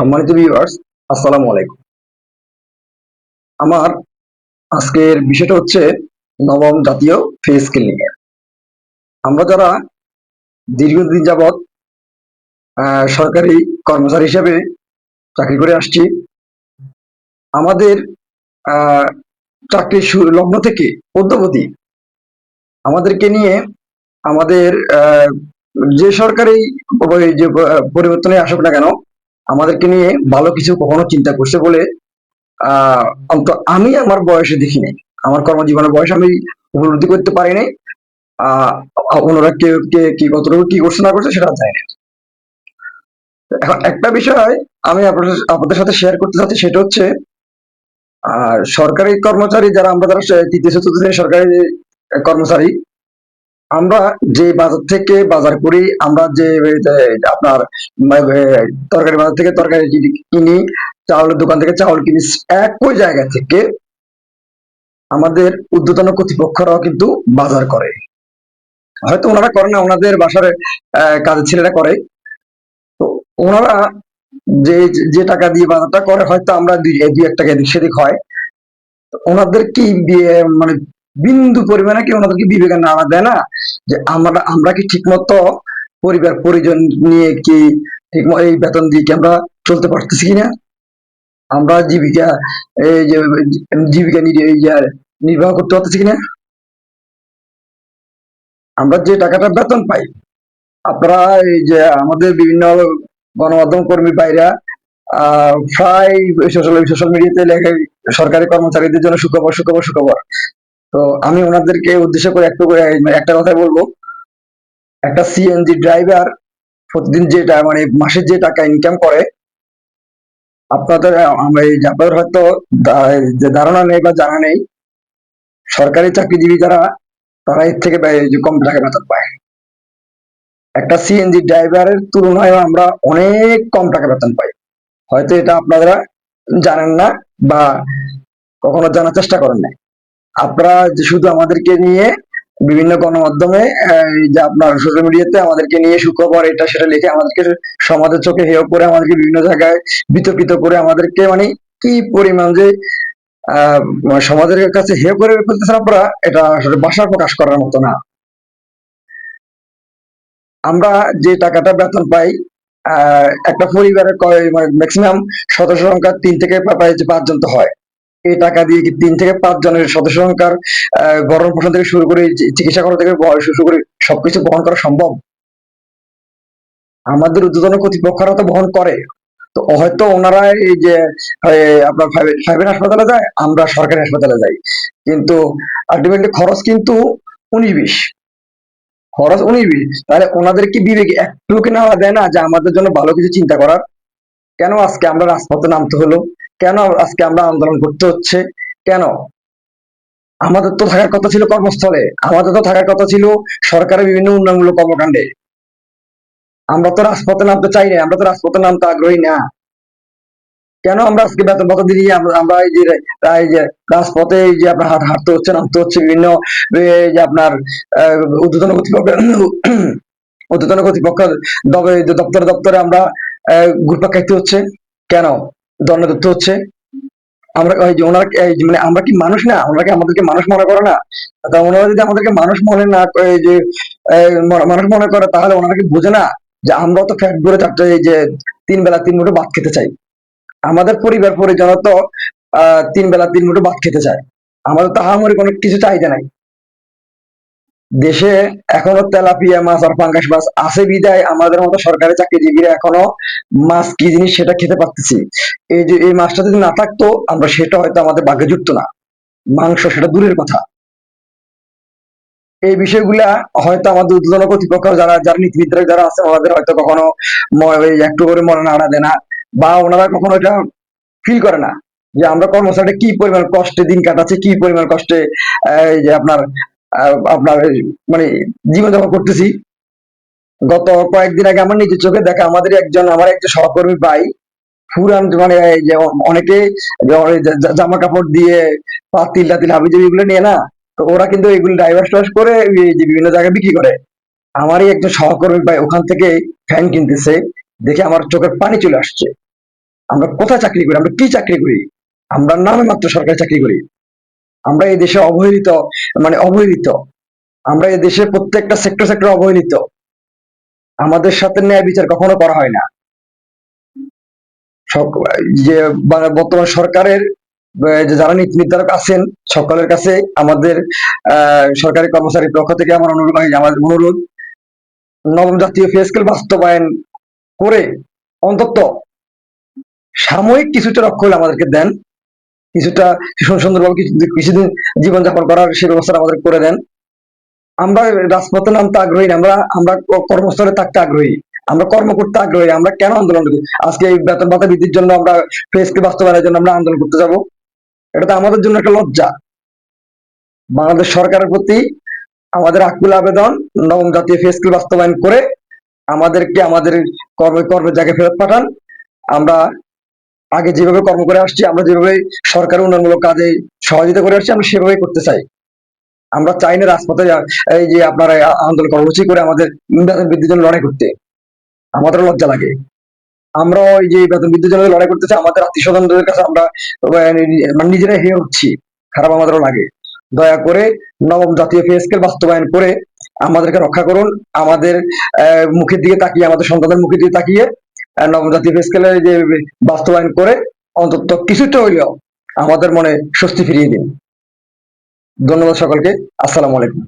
সম্মানিত ভিউয়ার্স আসসালামু আলাইকুম। আমার আজকের বিষয়টা হচ্ছে নবম জাতীয় ফে স্কেল নিয়ে আমরা যারা দীর্ঘদিন যাবৎ সরকারি কর্মচারী হিসেবে চাকরি করে আসছি, আমাদের চাকরির লগ্ন থেকে অদ্যবধি আমাদেরকে নিয়ে আমাদের যে সরকারি যে পরিবর্তনে আসুক না কেন আমাদেরকে নিয়ে ভালো কিছু কখনো চিন্তা করছে বলে, আহ আমি আমার বয়সে দেখিনি। আমার কর্মজীবনের বয়স আমি উপলব্ধি করতে পারিনি ওনারা কে কে, কি কতটুকু কি করছে না করছে সেটা জানি এখন একটা বিষয় আমি আপনাদের আপনাদের সাথে শেয়ার করতে চাচ্ছি, সেটা হচ্ছে আর সরকারি কর্মচারী যারা আমরা যারা, তৃতীয়, চতুর্থ সরকারি কর্মচারী আমরা যে বাজার থেকে বাজার করি, আমরা যে আপনার তরকারি বাজার থেকে তরকারি কিনি- চাউলের দোকান থেকে চাউল কিনি, একই জায়গা থেকে আমাদের ঊর্ধ্বতন কর্তৃপক্ষরাও কিন্তু বাজার করে। হয়তো ওনারা করে না, ওনাদের বাসার কাজের ছেলেরা করে। তো ওনারা যে যে টাকা দিয়ে বাজারটা করে, হয়তো আমরা দুই এক টাকা এদিক সেদিক হয়। ওনাদের কি মানে বিন্দু পরিমাণে কি ওনাদের কি বিবেকে নাড়া দেয় না? যে আমরা আমরা কি ঠিকমতো পরিবার, পরিজন নিয়ে কি ঠিক এই বেতন দিয়ে কি আমরা চলতে পারতেছি কিনা? আমরা জীবিকা, এই যে, জীবিকা নির- নির্বাহ করতে পারতেছি কিনা? আমরা যে টাকাটা বেতন পাই, আপনারা এই যে আমাদের বিভিন্ন গণমাধ্যম কর্মী বাইরা প্রায় সোশ্যাল সোশ্যাল মিডিয়াতে লেখে, সরকারি কর্মচারীদের জন্য সুখবর সুখবর সুখবর। তো আমি ওনাদেরকে উদ্দেশ্য করে একটু করে একটা কথা বলব। একটা সিএনজি ড্রাইভার প্রতিদিন যে টা- মানে মাসে যে টাকা ইনকাম করে, আপনাদের আপনাদের হয়তো ধারণা নেই বা জানা নেই, সরকারি চাকরিজীবী যারা, তারা এর থেকে কম টাকা বেতন পায়। একটা সিএনজি ড্রাইভারের তুলনায় আমরা অনেক কম টাকা বেতন পাই। হয়তো এটা আপনারা জানেন না বা কখনো জানার চেষ্টা করেন না আপনারা শুধু আমাদেরকে নিয়ে বিভিন্ন গণমাধ্যমে যে আপনার সোশ্যাল মিডিয়াতে আমাদেরকে নিয়ে সুখবর এটা সেটা লিখে আমাদেরকে সমাজের চোখে হেয় করে আমাদেরকে বিভিন্ন জায়গায় বিতর্কিত করে আমাদেরকে মানে কি পরিমাণ যে মানে সমাজের কাছে হেয় করে ফেলতেছেন আপনারা, এটা আসলে ভাষা প্রকাশ করার মতো না। আমরা যে টাকাটা বেতন পাই একটা পরিবারের ম্যাক্সিমাম সদস্য সংখ্যা তিন থেকে পাঁচজন তো হয়। এই টাকা দিয়ে কি তিন থেকে পাঁচ জনের সদস্য সংখ্যার ভরণ পোষণ থেকে শুরু করে চিকিৎসা করা থেকে শুরু করে সবকিছু বহন করা সম্ভব? আমাদের ঊর্ধ্বতন কর্তৃপক্ষরা তো বহন করে। তো হয়তো ওনারা এই যে আপনার প্রাইভেট হাসপাতালে যায়, আমরা সরকারি হাসপাতালে যাই। কিন্তু আলটিমেটলি খরচ কিন্তু উনিশ বিশ। খরচ উনিশ বিশ। তাহলে ওনাদের কি বিবেক একটু কি নেওয়া দেয় না যে আমাদের জন্য ভালো কিছু চিন্তা করার? কেন আজকে আমরা রাজপথে নামতে হলো? কেন আজকে আমরা আন্দোলন করতে হচ্ছে? কেন? আমাদের তো থাকার কথা ছিল কর্মস্থলে। আমাদের তো থাকার কথা ছিল সরকারের বিভিন্ন উন্নয়নমূলক কর্মকাণ্ডে। আমরা তো রাজপথে নামতে চাই না আমরা তো রাজপথে নামতে আগ্রহী না। কেন আমরা আজকে বেতন ভাতা দিয়ে আমরা এই যে যে রাজপথে এই যে আপনার হাট হাঁটতে হচ্ছে, নামতে হচ্ছে বিভিন্ন যে আপনার ঊর্ধ্বতন কর্তৃপক্ষ ঊর্ধ্বতন কর্তৃপক্ষ দপ্তরে দপ্তরে আমরা ঘুরপাক খাইতে হচ্ছে। কেন? দণ্ড ধরতে হচ্ছে। আমরা যে ওনারা মানে আমরা কি মানুষ না? ওনারা কি আমাদেরকে মানুষ মনে করে না? তা ওনারা যদি আমাদেরকে মানুষ মনে না যে মানুষ মনে করে, তাহলে ওনারা কি বোঝে না যে আমরা তো ফ্যাট করে চারটে, এই যে তিন বেলা তিন মুঠো ভাত খেতে চাই? আমাদের পরিবার পরিজন তো, আহ তিন বেলা তিন মুঠো ভাত খেতে চায়। আমাদের তো আহামরি কোনো কিছু চাহিদা নাই। দেশে এখনও তেলাপিয়া মাছ আর পাঙ্গাস মাছ আছে বিদায়, আমাদের মতো সরকারি চাকরিজীবীরা এখনও মাছ কি জিনিস সেটা খেতে পারতেছি। এই যে এই মাছটা যদি না থাকতো, আমরা সেটা হয়তো আমাদের ভাগ্যে জুটতো না। মাংস সেটা দূরের কথা। এই বিষয়গুলা হয়তো আমাদের উদ্বোধন কর্তৃপক্ষ যারা যারা নীতিবিদরা যারা আছে, ওনাদের হয়তো কখনো একটু করে মনে নাড়া দেয় না, বা ওনারা কখনো এটা ফিল করে না। যে আমরা কর্মচারীটা কি পরিমাণ কষ্টে দিন কাটাচ্ছে, কি পরিমাণ কষ্টে যে আপনার আপনার মানে জীবনযাপন করতেছি। গত কয়েকদিন আগে আমার নিজের চোখে দেখা আমাদের একজন, আমার একজন সহকর্মী ভাই, পুরান মানে অনেকে জামা কাপড় দিয়ে পাতিল টাতিল হাবি জাবি এগুলো নিয়ে না, তো ওরা কিন্তু এগুলো ডাইভার্স টাইভার্স করে বিভিন্ন জায়গায় বিক্রি করে। আমারই একজন সহকর্মী ভাই ওখান থেকে ফ্যান কিনতেছে, দেখে আমার চোখের পানি চলে আসছে। আমরা কোথায় চাকরি করি? আমরা কি চাকরি করি? আমরা নামে মাত্র সরকারি চাকরি করি। আমরা এই দেশে অবহেলিত মানে অবহেলিত। আমরা এই দেশে প্রত্যেকটা সেক্টর সেক্টর অবহেলিত। আমাদের সাথে ন্যায় বিচার কখনো করা হয় না। যে বর্তমান সরকারের যারা নীতি নির্ধারক আছেন, সকলের কাছে আমাদের সরকারি কর্মচারীর পক্ষ থেকে আমার অনুরোধ আমার অনুরোধ, নবম জাতীয় পে স্কেল বাস্তবায়ন করে অন্তত সাময়িক কিছুটা রক্ষ আমাদেরকে দেন। কিছুটা সুন্দর- সুন্দরভাবে কিছু কিছুদিন জীবনযাপন করার সে ব্যবস্থা আমাদের করে দেন। আমরা রাজপথে নামতে আগ্রহী আমরা আমরা কর্মস্থলে থাকতে আগ্রহী। আমরা কর্ম করতে আগ্রহী, আমরা কেন আন্দোলন করি? আজকে এই বেতন ভাতা বৃদ্ধির জন্য আমরা ফেসকে বাস্তবায়নের জন্য আমরা আন্দোলন করতে যাব। এটা তো আমাদের জন্য একটা লজ্জা। বাংলাদেশ সরকারের প্রতি আমাদের আকুল আবেদন, নবম জাতীয় ফে স্কেল বাস্তবায়ন করে আমাদেরকে আমাদের কর্মে কর্মের জায়গায় ফেরত পাঠান। আমরা আগে যেভাবে কর্ম করে আসছি, আমরা যেভাবে সরকার উন্নয়নমূলক কাজে সহযোগিতা করে আসছি, আমরা সেভাবেই করতে চাই। আমরা চাই না রাজপথে এই যে আপনারা আন্দোলন কর্মসূচি করে আমাদের বেতন বৃদ্ধির জন্য লড়াই করতে। আমাদের লজ্জা লাগে। আমরা ওই যে বেতন বৃদ্ধির জন্য লড়াই করতেছি, আমাদের আত্মীয় স্বজনদের কাছে আমরা মানে নিজেরাই হেয়ে উঠছি খারাপ আমাদেরও লাগে। দয়া করে নবম জাতীয় পে স্কেল বাস্তবায়ন করে আমাদেরকে রক্ষা করুন। আমাদের মুখের দিকে তাকিয়ে, আমাদের সন্তানদের মুখের দিকে তাকিয়ে জাতীয় স্কেলের যে বাস্তবায়ন করে অন্তত কিছুটা হইলেও আমাদের মনে স্বস্তি ফিরিয়ে দিন ধন্যবাদ সকলকে। আসসালাম আলাইকুম।